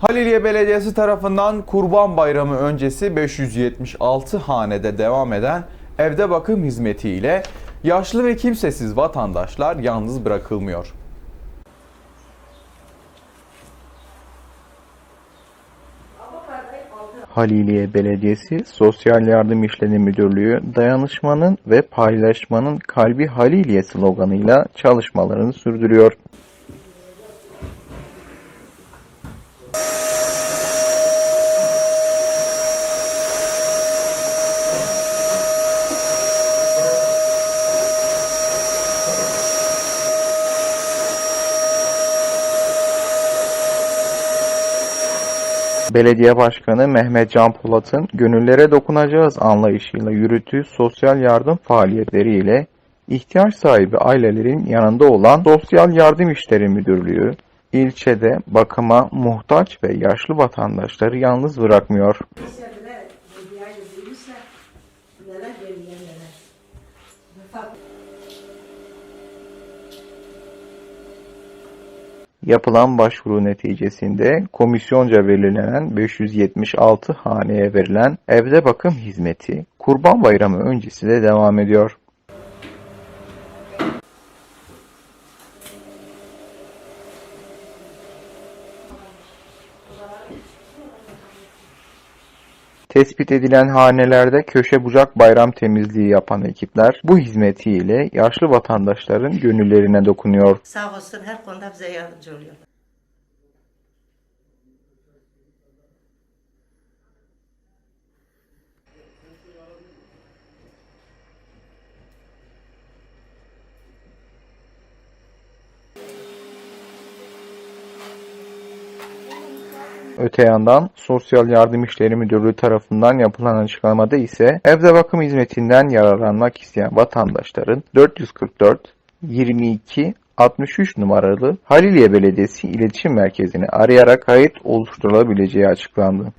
Haliliye Belediyesi tarafından Kurban Bayramı öncesi 576 hanede devam eden evde bakım hizmetiyle yaşlı ve kimsesiz vatandaşlar yalnız bırakılmıyor. Haliliye Belediyesi Sosyal Yardım İşleri Müdürlüğü dayanışmanın ve paylaşmanın kalbi Haliliye sloganıyla çalışmalarını sürdürüyor. Belediye Başkanı Mehmet Can Polat'ın gönüllere dokunacağız anlayışıyla yürüttüğü sosyal yardım faaliyetleriyle ihtiyaç sahibi ailelerin yanında olan Sosyal Yardım İşleri Müdürlüğü, ilçede bakıma muhtaç ve yaşlı vatandaşları yalnız bırakmıyor. Yapılan başvuru neticesinde komisyonca belirlenen 576 haneye verilen evde bakım hizmeti Kurban Bayramı öncesi de devam ediyor. Tespit edilen hanelerde köşe bucak bayram temizliği yapan ekipler bu hizmetiyle yaşlı vatandaşların gönüllerine dokunuyor. sağ olsun her konuda bize yardımcı oluyor. Öte yandan Sosyal Yardım İşleri Müdürlüğü tarafından yapılan açıklamada ise evde bakım hizmetinden yararlanmak isteyen vatandaşların 444 22 63 numaralı Haliliye Belediyesi İletişim Merkezi'ni arayarak kayıt oluşturulabileceği açıklandı.